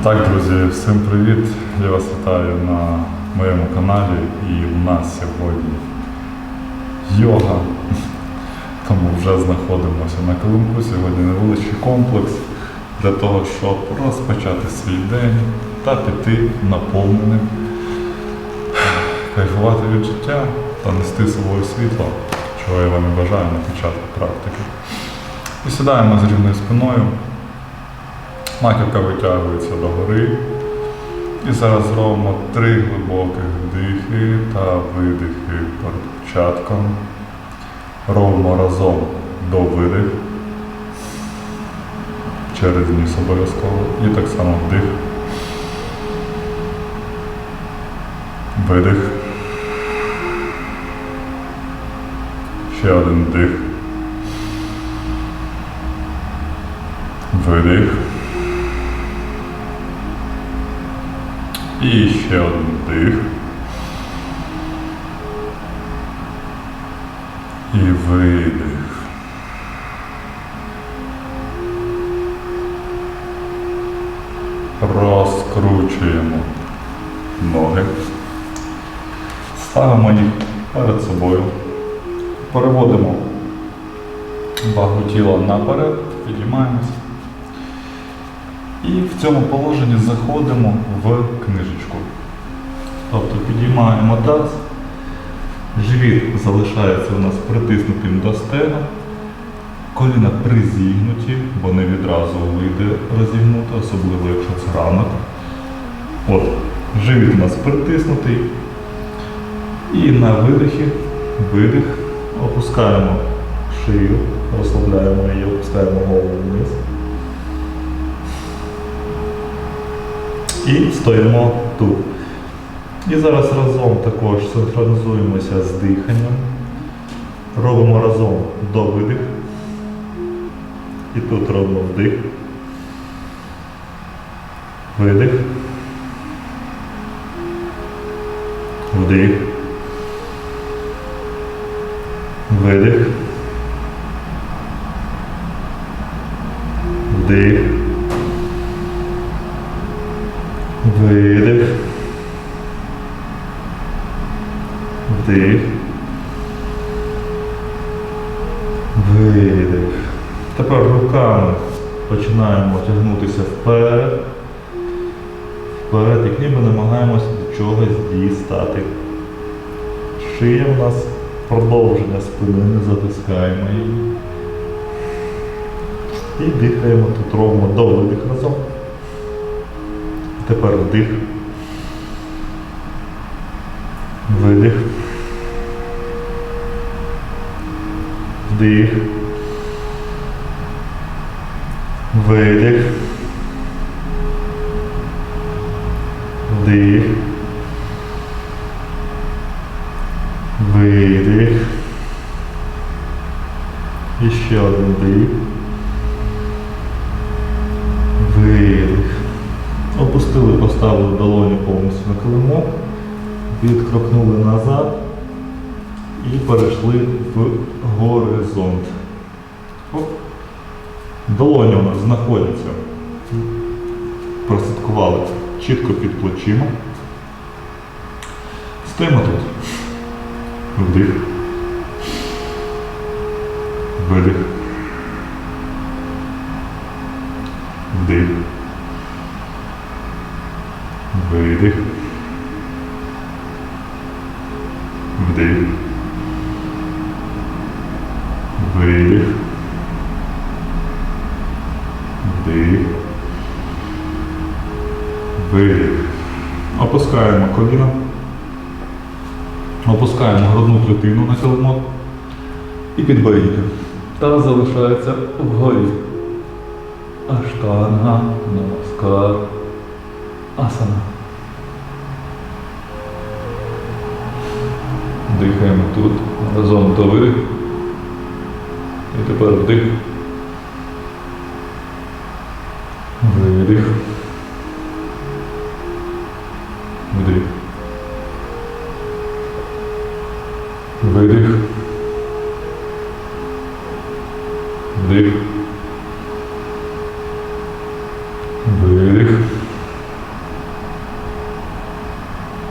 Так, друзі, всім привіт! Я вас вітаю на моєму каналі і у нас сьогодні йога. Тому вже знаходимося на килимку. Сьогодні невеличкий комплекс для того, щоб розпочати свій день та піти наповненим, кайфувати від життя та нести собою світло, чого я вам і бажаю на початку практики. І сідаємо з рівною спиною. Маківка витягується догори. І зараз зробимо три глибоких вдихи та видихи перед початком. Робимо разом до видих. Через ніс обов'язково. І так само вдих. Видих. Ще один вдих. Видих. І ще один вдих. І видих. Розкручуємо ноги. Ставимо їх перед собою. Переводимо вагу тіла наперед, підіймаємося. І в цьому положенні заходимо в книжечку. Тобто підіймаємо таз, живіт залишається у нас притиснутим до стегна, коліна призігнуті, бо не відразу вийде розігнути, особливо якщо це ранок. От, живіт у нас притиснутий. І на видихі, видих, опускаємо шию, розслабляємо її, опускаємо голову вниз. І стоїмо тут. І зараз разом також синхронізуємося з диханням. Робимо разом до видих. І тут робимо вдих. Видих. Вдих. Видих. Вдих. Видих. Вдих. Видих. Тепер руками починаємо тягнутися вперед. Вперед, як ніби намагаємося до чогось дістати. Шия в нас продовження спини, не затискаємо її. І дихаємо тут робимо до видих разом. Тепер вдих. Видих. Вдих. Видих. Вдих. Видих. І ще один вдих. Видих. Опустили, поставили долоні повністю на килимок, відкрокнули назад і перейшли в горизонт. Оп. Долоні у нас знаходяться. Прослідкували чітко під плечима. Стоїмо тут. Вдих. Видих. Вдих. Видих. Вдих. Видих. Вдих. Видих. Опускаємо коліна. Опускаємо грудну клітину на килимок і підборіддя. Та залишається вгорі. Аштанга, намаскар, асана. Дихаємо тут, разом до видих. І тепер вдих. Видих. Вдих. Видих. Вдих. Видих.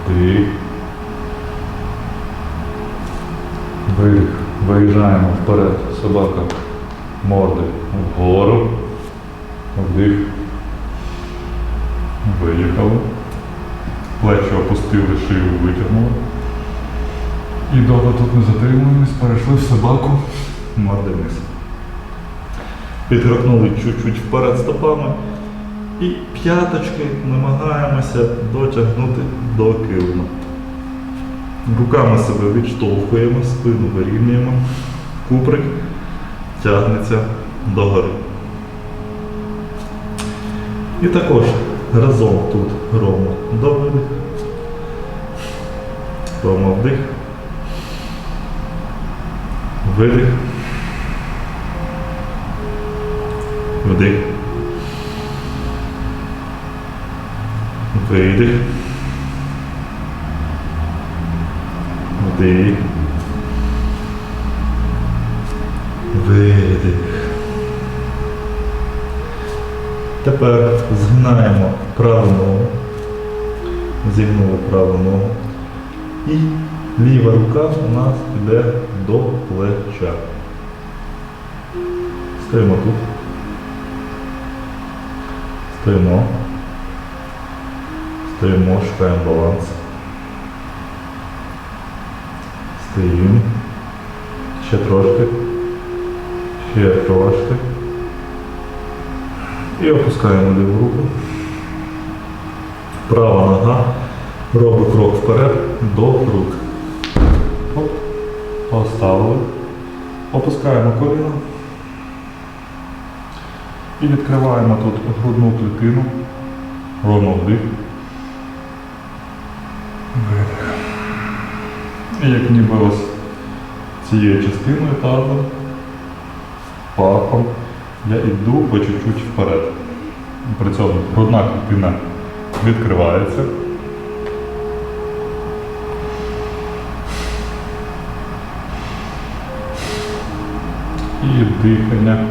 Вдих. Вперед. Собака морди вгору. Вдих. Виїхали. Плечі опустили, шию витягнули. І довго тут не затримуємось, перейшли в собаку морди вниз. Підгоркнули чуть-чуть вперед стопами. І п'яточки намагаємося дотягнути до килима. Руками себе відштовхуємо, спину вирівнюємо. Куприк тягнеться догори. І також разом тут ровно до видих. Ровно вдих. Видих. Вдих. Видих. Вдих. Видих. Тепер згинаємо праву ногу. Зігнули праву ногу. І ліва рука у нас йде до плеча. Стоїмо тут. Стоїмо. Стоїмо, шукаємо баланс. Стоїмо. Ще трошки. Ще трошки. І опускаємо ліву руку. Права нога робить крок вперед до рук. Оп. Поставили. Опускаємо коліно. І відкриваємо тут грудну клітину. Ровно вдих. І як ніби ось цією частиною тазом, пахом, я йду по чуть-чуть вперед. При цьому грудна клітина відкривається. І дихання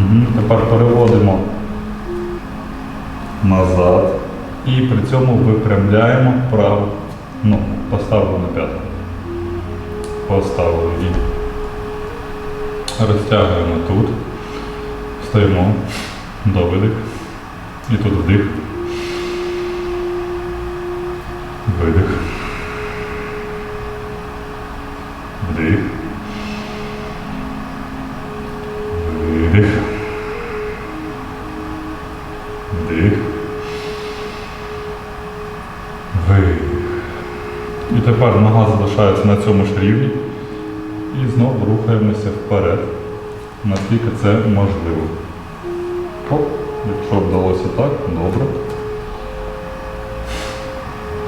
Мгм. Тепер переводимо назад і при цьому випрямляємо праву ногу. Поставили на п'яту. Поставили її. Розтягуємо тут. Стоїмо. До видих. І тут вдих. Видих. Вдих. Видих. Вдих. Видих. І тепер нога залишається на цьому ж рівні. І знову рухаємося вперед, наскільки це можливо. Оп, якщо вдалося так, добре.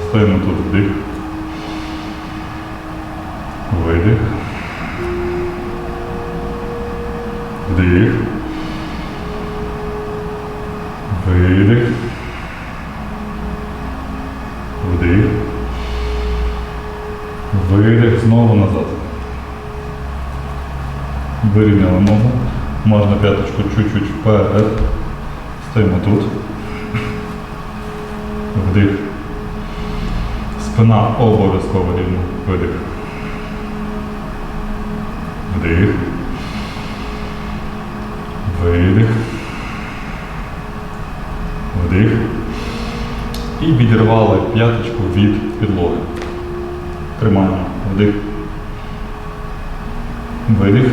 Стоїмо тут вдих. Видих. Вдих. Видих. Вдих. Видих. Знову назад. Вирівняли ногу. Можна п'яточку чуть-чуть вперед. Стоїмо тут. Вдих. Спина обов'язково рівна. Видих. Вдих. Видих. Вдих. І відірвали п'яточку від підлоги. Тримаємо. Вдих. Видих.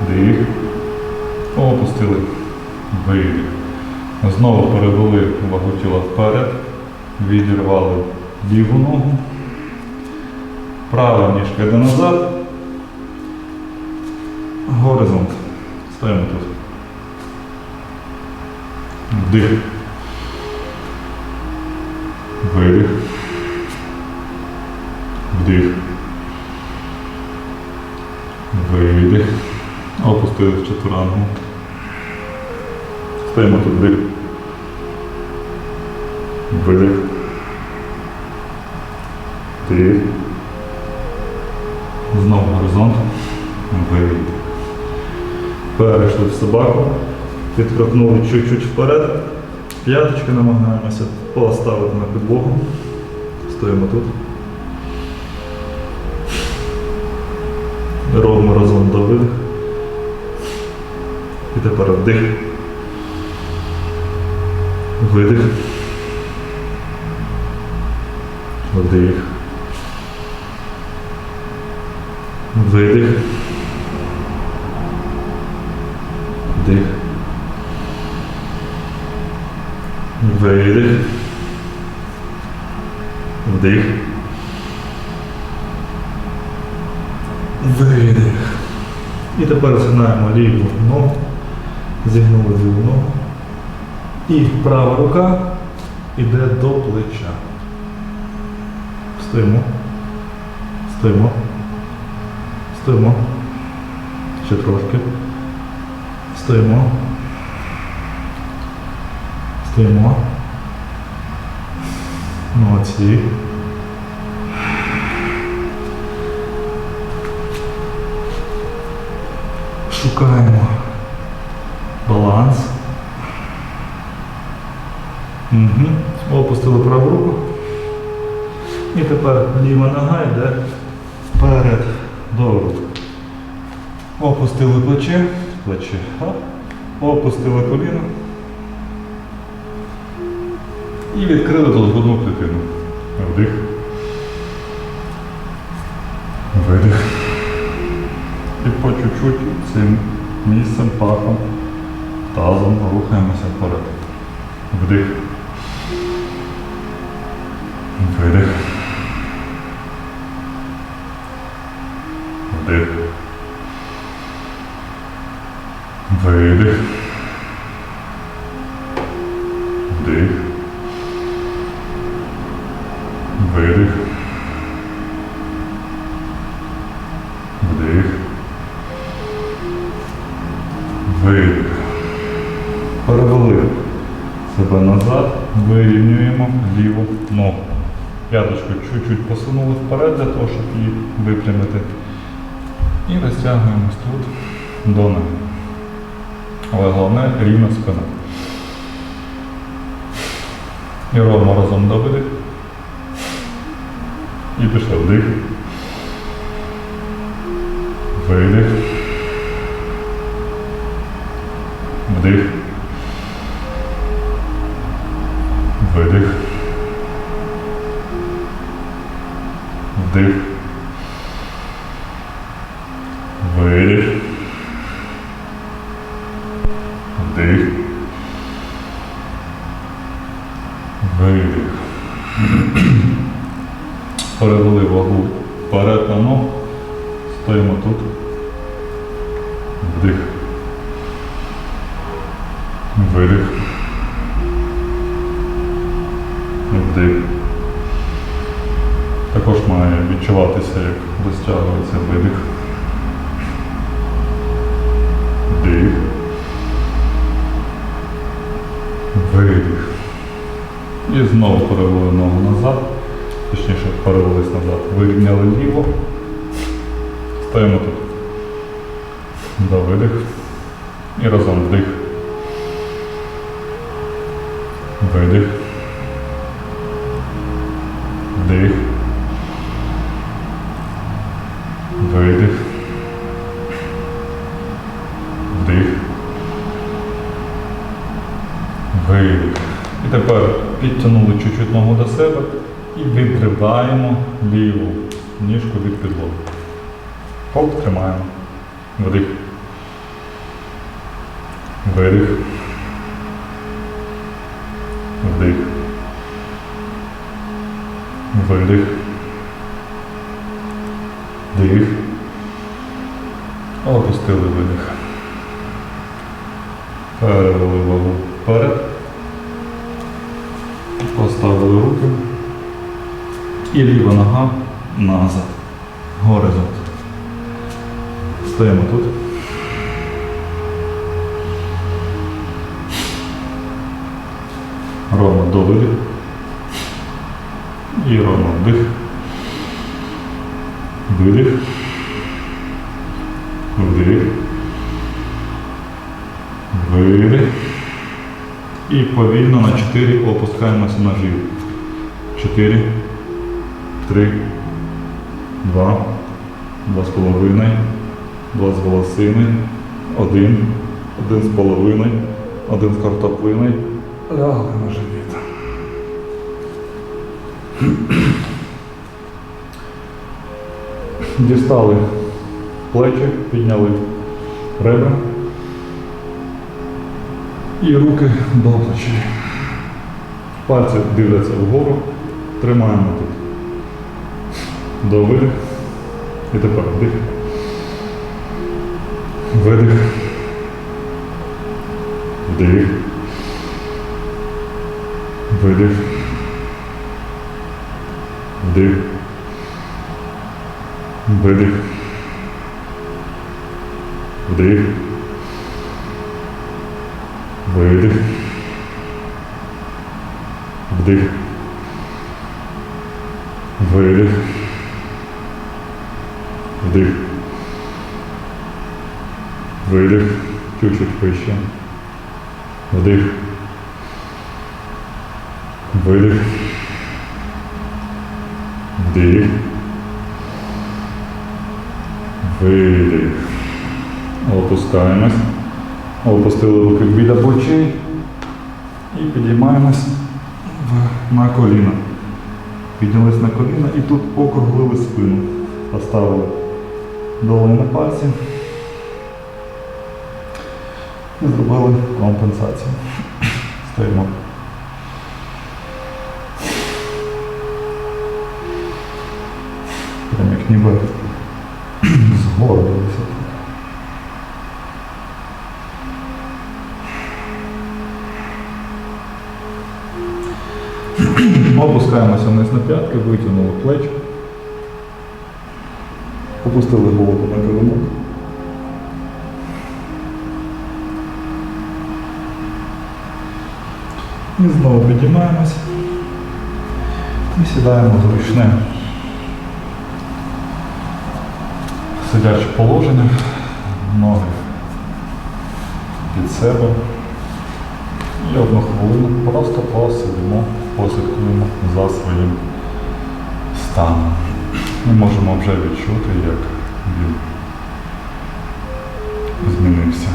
Вдих. Опустили. Видих. Знову перевели вагу тіла вперед. Відірвали ліву ногу. Права ніжка йде назад. Горизонт. Стоїмо тут. Вдих. Видих. Вдих. Видих. Опустили в четверангу. Стоїмо тут вдих. Видих. Вдих. Знову горизонт. Видих. Перейшли в собаку. Підкрокнули чуть-чуть вперед. П'яточки намагаємося поставити на підлогу. Стоїмо тут. Робимо разом до видих. І тепер вдих. Видих. Вдих. Видих. Вдих. Видих. Вдих. Видих. І тепер згинаємо ліву ногу. Зігнули ліву ногу. І права рука йде до плеча. Стоїмо. Стоїмо. Стоїмо. Ще трошки. Стоїмо. Стоїмо. Молодці. Шукаємо баланс. Угу. Опустили праву руку. І тепер ліва нога йде вперед до рук. Опустили плече, плече. Оп. Опустили коліно. І відкрили грудну клітину. Вдих. Видих. І по чуть-чуть цим місцем, пахом, тазом рухаємося вперед. Вдих. Видих. Вдих. Видих. Вдих. Видих. Вдих. Видих. Перевели себе назад, вирівнюємо ліву ногу. П'яточку чуть-чуть посунули вперед для того, щоб її випрямити. І розтягуємось тут до ноги. Але головне рівна спина. І робимо разом до видих. І пішли вдих. Видих. Вдих. Видих. Вдих. Видих. Вдих. Видих. Перевели вагу вперед на ногу. Стоїмо тут. Вдих. Видих. Вдих. Також має відчуватися, як розтягується видих. Вдих. Видих. І знову перевели ногу назад. Точніше, перевелись назад. Вирівняли ліво. Стоїмо тут. До видих. І разом вдих. Видих. Вдих. Видих. Вдих. Видих. І тепер підтягнули чуть-чуть ногу до себе і відриваємо ліву ніжку від підлоги. Хоп, тримаємо. Вдих. Видих. Вдих. Видих. Дих. Опустили видих. Перевели вагу вперед. Поставили руки. І ліва нога назад. Горизонт. Стоїмо тут. Ровно до видих. І ровно вдих. Видих. Вдих. Видих. І повільно на 4 опускаємося на живіт. 4, 3, 2, 2,5, 2 з волосини, 1, 1 з половиною, 1 з картоплиною. Лягли на живіт. Дістали плечі, підняли ребра і руки до плечей. Пальці дивляться вгору, тримаємо тут. До видих. І тепер вдих. Видих. Вдих. Видих. Вдих. Видих. Вдих. Видих. Вдих. Видих. Вдих. Видих. Чуть-чуть вище. Вдих. Видих. Вдих. Видих. Опускаємось. Опустили руки біля плечей. І підіймаємось на коліна. Піднялись на коліна і тут округлили спину. Поставили долоні на пальці. І зробили компенсацію. Стоїмо. Прям як ніби згорбилися. Опускаємося вниз на п'ятки, витягнули плечі. Опустили голову на килимок. І знову підіймаємось. І сідаємо зручне сидяче положення, ноги під себе. І одну хвилину просто посидимо, послідкуємо за своїм станом. Ми можемо вже відчути, як він змінився.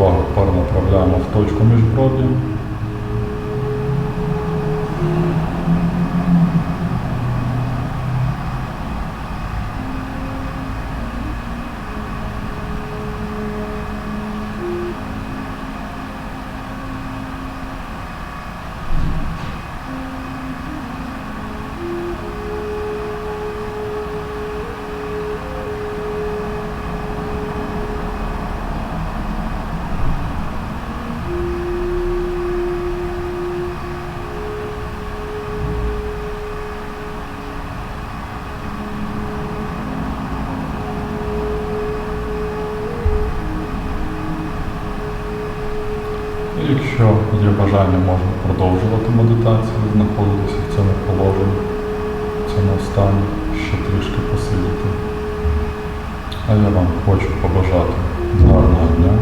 Увагу перенаправляємо в точку міжбров'я. І Якщо є бажання, можна продовжувати медитацію, знаходитися в цьому положенні, в цьому стані, ще трішки посидіти. А я вам хочу побажати гарного дня,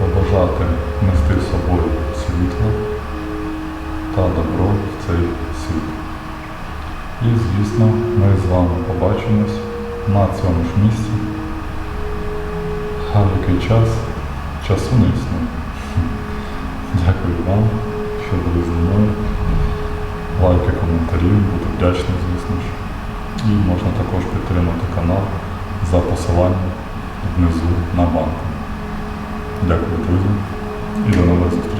побажати нести з собою світло та добро в цей світ. І, звісно, ми з вами побачимось на цьому ж місці. А який час? Часу не існує. Дякую вам, що були зі мною. Лайки, коментарі, буду вдячний, звісно ж. І можна також підтримати канал за посиланням внизу на банку. Дякую, друзі, і до нових зустрічей.